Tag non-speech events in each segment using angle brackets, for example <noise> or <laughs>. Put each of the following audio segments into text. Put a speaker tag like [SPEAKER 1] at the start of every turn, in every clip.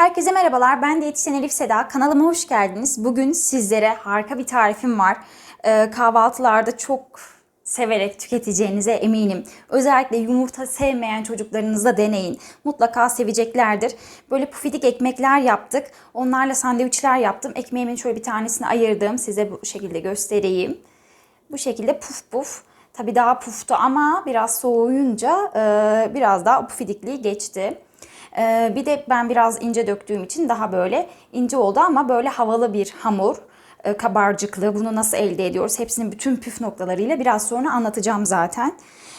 [SPEAKER 1] Herkese merhabalar. Ben diyetisyen Elif Seda. Kanalıma hoş geldiniz. Bugün sizlere harika bir tarifim var. Ee, kahvaltılarda çok severek tüketeceğinize eminim. Özellikle yumurta sevmeyen çocuklarınızla deneyin. Mutlaka seveceklerdir. Böyle pufidik ekmekler yaptık. Onlarla sandviçler yaptım. Ekmeğimin şöyle bir tanesini ayırdım. Size bu şekilde göstereyim. Bu şekilde puf puf. Tabii daha puftu ama biraz soğuyunca e, biraz daha pufidikliği geçti. E, bir de ben biraz ince döktüğüm için daha böyle ince oldu ama böyle havalı bir hamur e, kabarcıklı. Bunu nasıl elde ediyoruz? Hepsinin bütün püf noktalarıyla biraz sonra anlatacağım zaten.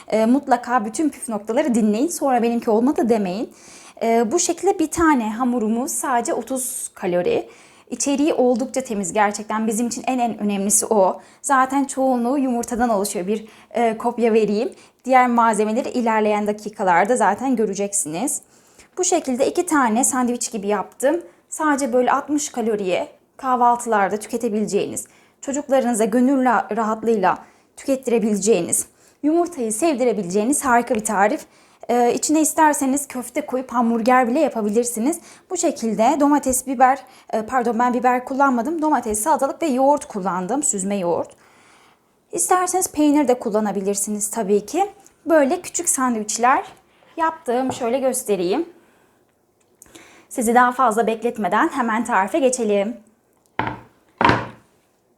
[SPEAKER 1] E, mutlaka bütün püf noktaları dinleyin. Sonra benimki olmadı demeyin. E, bu şekilde bir tane hamurumuz sadece 30 kalori. İçeriği oldukça temiz gerçekten bizim için en en önemlisi o. Zaten çoğunluğu yumurtadan oluşuyor bir e, kopya vereyim. Diğer malzemeleri ilerleyen dakikalarda zaten göreceksiniz. Bu şekilde iki tane sandviç gibi yaptım. Sadece böyle 60 kaloriye kahvaltılarda tüketebileceğiniz, çocuklarınıza gönül rahatlığıyla tükettirebileceğiniz, yumurtayı sevdirebileceğiniz harika bir tarif. Ee, içine isterseniz köfte koyup hamburger bile yapabilirsiniz. Bu şekilde domates, biber, e, pardon ben biber kullanmadım. Domates, salatalık ve yoğurt kullandım. Süzme yoğurt. İsterseniz peynir de kullanabilirsiniz tabii ki. Böyle küçük sandviçler yaptım. Şöyle göstereyim. Sizi daha fazla bekletmeden hemen tarife geçelim.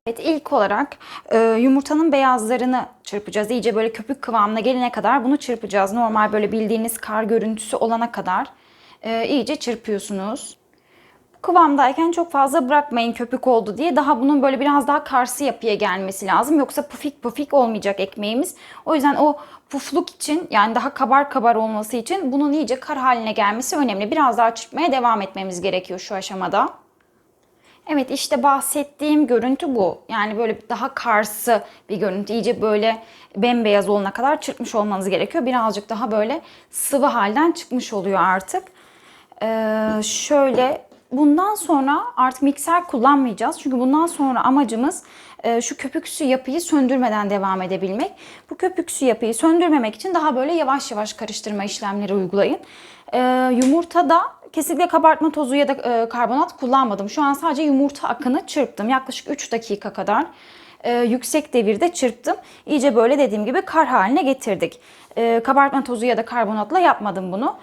[SPEAKER 1] Evet ilk olarak e, yumurtanın beyazlarını çırpacağız. İyice böyle köpük kıvamına gelene kadar bunu çırpacağız. Normal böyle bildiğiniz kar görüntüsü olana kadar e, iyice çırpıyorsunuz. Kıvamdayken çok fazla bırakmayın köpük oldu diye. Daha bunun böyle biraz daha karsı yapıya gelmesi lazım. Yoksa pufik pufik olmayacak ekmeğimiz. O yüzden o pufluk için yani daha kabar kabar olması için bunun iyice kar haline gelmesi önemli. Biraz daha çırpmaya devam etmemiz gerekiyor şu aşamada. Evet işte bahsettiğim görüntü bu. Yani böyle daha karsı bir görüntü. İyice böyle bembeyaz olana kadar çırpmış olmanız gerekiyor. Birazcık daha böyle sıvı halden çıkmış oluyor artık. Ee, şöyle bundan sonra artık mikser kullanmayacağız. Çünkü bundan sonra amacımız e, şu köpüksü yapıyı söndürmeden devam edebilmek. Bu köpüksü yapıyı söndürmemek için daha böyle yavaş yavaş karıştırma işlemleri uygulayın. Ee, yumurtada kesinlikle kabartma tozu ya da e, karbonat kullanmadım. Şu an sadece yumurta akını çırptım. Yaklaşık 3 dakika kadar e, yüksek devirde çırptım. İyice böyle dediğim gibi kar haline getirdik. E, kabartma tozu ya da karbonatla yapmadım bunu.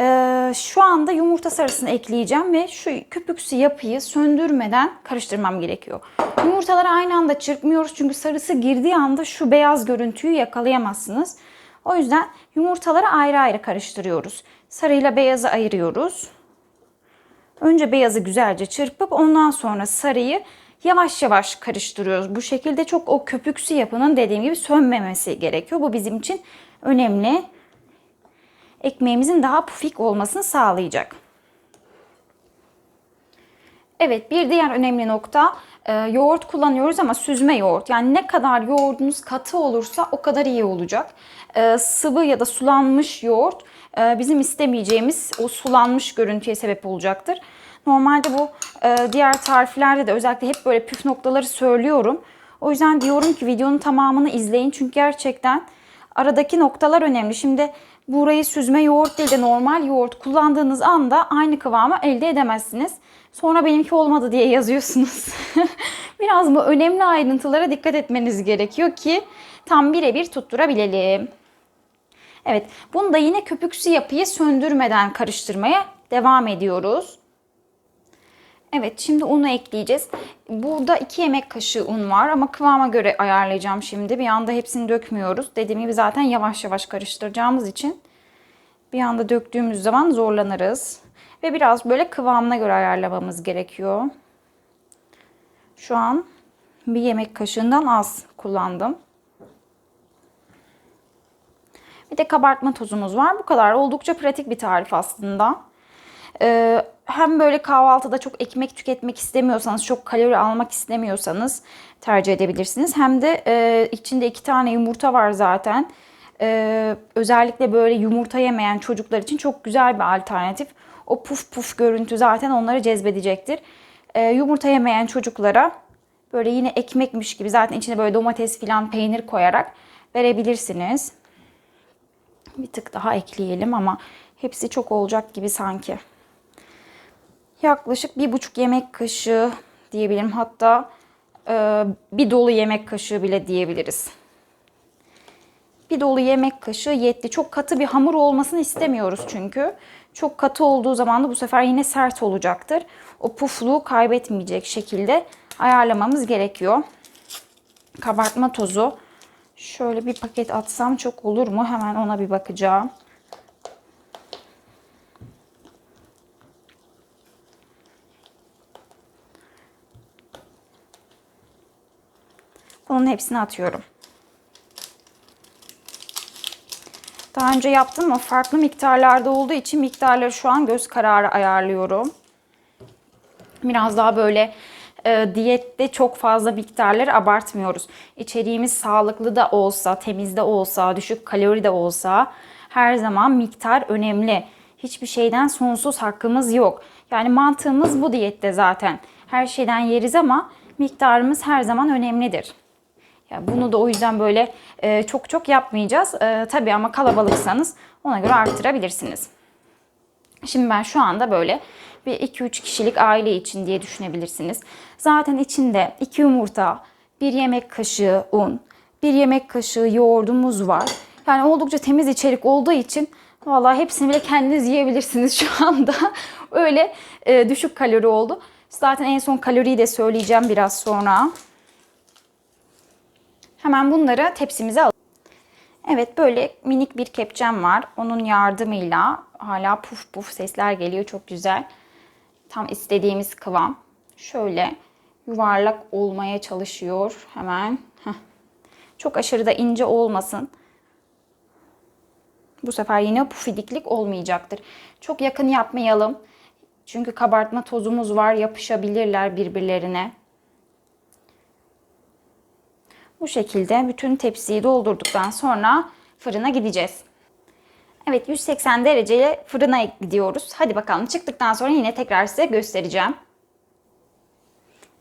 [SPEAKER 1] E, şu anda yumurta sarısını ekleyeceğim ve şu köpüksü yapıyı söndürmeden karıştırmam gerekiyor. Yumurtaları aynı anda çırpmıyoruz çünkü sarısı girdiği anda şu beyaz görüntüyü yakalayamazsınız. O yüzden yumurtaları ayrı ayrı karıştırıyoruz. Sarıyla beyazı ayırıyoruz. Önce beyazı güzelce çırpıp ondan sonra sarıyı yavaş yavaş karıştırıyoruz. Bu şekilde çok o köpüksü yapının dediğim gibi sönmemesi gerekiyor. Bu bizim için önemli. Ekmeğimizin daha pufik olmasını sağlayacak. Evet bir diğer önemli nokta e, yoğurt kullanıyoruz ama süzme yoğurt. Yani ne kadar yoğurdunuz katı olursa o kadar iyi olacak. E, sıvı ya da sulanmış yoğurt e, bizim istemeyeceğimiz o sulanmış görüntüye sebep olacaktır. Normalde bu diğer tariflerde de özellikle hep böyle püf noktaları söylüyorum. O yüzden diyorum ki videonun tamamını izleyin. Çünkü gerçekten aradaki noktalar önemli. Şimdi burayı süzme yoğurt değil de normal yoğurt kullandığınız anda aynı kıvamı elde edemezsiniz. Sonra benimki olmadı diye yazıyorsunuz. <laughs> Biraz bu önemli ayrıntılara dikkat etmeniz gerekiyor ki tam birebir tutturabilelim. Evet, bunu da yine köpüksü yapıyı söndürmeden karıştırmaya devam ediyoruz. Evet, şimdi unu ekleyeceğiz. Burada 2 yemek kaşığı un var ama kıvama göre ayarlayacağım şimdi. Bir anda hepsini dökmüyoruz. Dediğim gibi zaten yavaş yavaş karıştıracağımız için bir anda döktüğümüz zaman zorlanırız. Ve biraz böyle kıvamına göre ayarlamamız gerekiyor. Şu an bir yemek kaşığından az kullandım. Bir de kabartma tozumuz var. Bu kadar. Oldukça pratik bir tarif aslında. Ee, hem böyle kahvaltıda çok ekmek tüketmek istemiyorsanız, çok kalori almak istemiyorsanız tercih edebilirsiniz. Hem de e, içinde iki tane yumurta var zaten. Ee, özellikle böyle yumurta yemeyen çocuklar için çok güzel bir alternatif. O puf puf görüntü zaten onları cezbedecektir. Ee, yumurta yemeyen çocuklara böyle yine ekmekmiş gibi zaten içine böyle domates filan peynir koyarak verebilirsiniz. Bir tık daha ekleyelim ama hepsi çok olacak gibi sanki. Yaklaşık bir buçuk yemek kaşığı diyebilirim. Hatta e, bir dolu yemek kaşığı bile diyebiliriz. Bir dolu yemek kaşığı yetti. Çok katı bir hamur olmasını istemiyoruz çünkü. Çok katı olduğu zaman da bu sefer yine sert olacaktır. O pufluğu kaybetmeyecek şekilde ayarlamamız gerekiyor. Kabartma tozu. Şöyle bir paket atsam çok olur mu? Hemen ona bir bakacağım. Bunun hepsini atıyorum. Daha önce yaptım ama farklı miktarlarda olduğu için miktarları şu an göz kararı ayarlıyorum. Biraz daha böyle e, diyette çok fazla miktarları abartmıyoruz. İçeriğimiz sağlıklı da olsa, temiz de olsa, düşük kalori de olsa her zaman miktar önemli. Hiçbir şeyden sonsuz hakkımız yok. Yani mantığımız bu diyette zaten. Her şeyden yeriz ama miktarımız her zaman önemlidir. Ya bunu da o yüzden böyle e, çok çok yapmayacağız. E, tabii ama kalabalıksanız ona göre arttırabilirsiniz. Şimdi ben şu anda böyle bir 2-3 kişilik aile için diye düşünebilirsiniz. Zaten içinde 2 yumurta, 1 yemek kaşığı un, 1 yemek kaşığı yoğurdumuz var. Yani oldukça temiz içerik olduğu için vallahi hepsini bile kendiniz yiyebilirsiniz <laughs> şu anda. Öyle e, düşük kalori oldu. Zaten en son kaloriyi de söyleyeceğim biraz sonra. Hemen bunları tepsimize alalım. Evet böyle minik bir kepçem var. Onun yardımıyla hala puf puf sesler geliyor. Çok güzel. Tam istediğimiz kıvam. Şöyle yuvarlak olmaya çalışıyor. Hemen. Heh. Çok aşırı da ince olmasın. Bu sefer yine pufidiklik olmayacaktır. Çok yakın yapmayalım. Çünkü kabartma tozumuz var. Yapışabilirler birbirlerine. Bu şekilde bütün tepsiyi doldurduktan sonra fırına gideceğiz. Evet 180 dereceye fırına gidiyoruz. Hadi bakalım çıktıktan sonra yine tekrar size göstereceğim.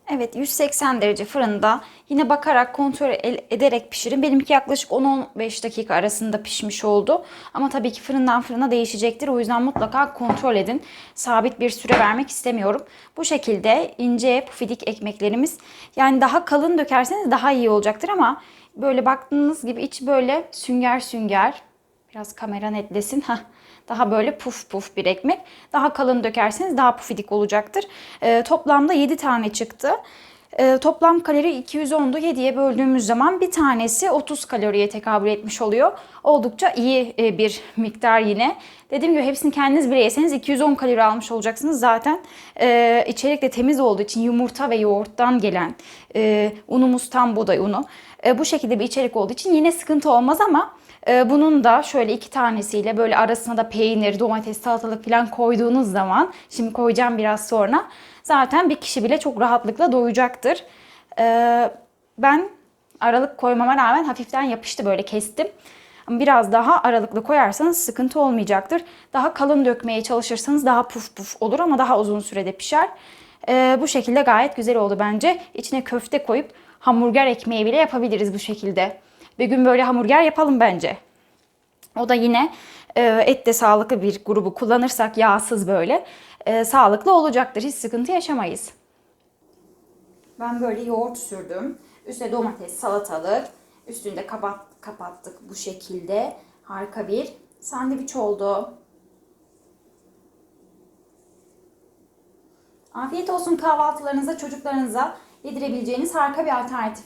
[SPEAKER 1] Evet 180 derece fırında yine bakarak kontrol ederek pişirin. Benimki yaklaşık 10-15 dakika arasında pişmiş oldu. Ama tabii ki fırından fırına değişecektir. O yüzden mutlaka kontrol edin. Sabit bir süre vermek istemiyorum. Bu şekilde ince pufidik ekmeklerimiz yani daha kalın dökerseniz daha iyi olacaktır ama böyle baktığınız gibi iç böyle sünger sünger. Biraz kamera netlesin. Heh daha böyle puf puf bir ekmek. Daha kalın dökerseniz daha pufidik olacaktır. E, toplamda 7 tane çıktı. E, toplam kalori 210'du. 7'ye böldüğümüz zaman bir tanesi 30 kaloriye tekabül etmiş oluyor. Oldukça iyi e, bir miktar yine. Dediğim gibi hepsini kendiniz bile yeseniz 210 kalori almış olacaksınız. Zaten e, içerik de temiz olduğu için yumurta ve yoğurttan gelen e, unumuz tam buğday unu. E, bu şekilde bir içerik olduğu için yine sıkıntı olmaz ama bunun da şöyle iki tanesiyle böyle arasına da peynir, domates, salatalık falan koyduğunuz zaman, şimdi koyacağım biraz sonra, zaten bir kişi bile çok rahatlıkla doyacaktır. Ee, ben aralık koymama rağmen hafiften yapıştı böyle kestim. Biraz daha aralıklı koyarsanız sıkıntı olmayacaktır. Daha kalın dökmeye çalışırsanız daha puf puf olur ama daha uzun sürede pişer. Ee, bu şekilde gayet güzel oldu bence. İçine köfte koyup hamburger ekmeği bile yapabiliriz bu şekilde. Bir gün böyle hamburger yapalım bence. O da yine e, et de sağlıklı bir grubu kullanırsak yağsız böyle e, sağlıklı olacaktır. Hiç sıkıntı yaşamayız. Ben böyle yoğurt sürdüm. Üstüne domates, salatalık. Üstünde kapat, kapattık bu şekilde. Harika bir sandviç oldu. Afiyet olsun kahvaltılarınıza, çocuklarınıza yedirebileceğiniz harika bir alternatif.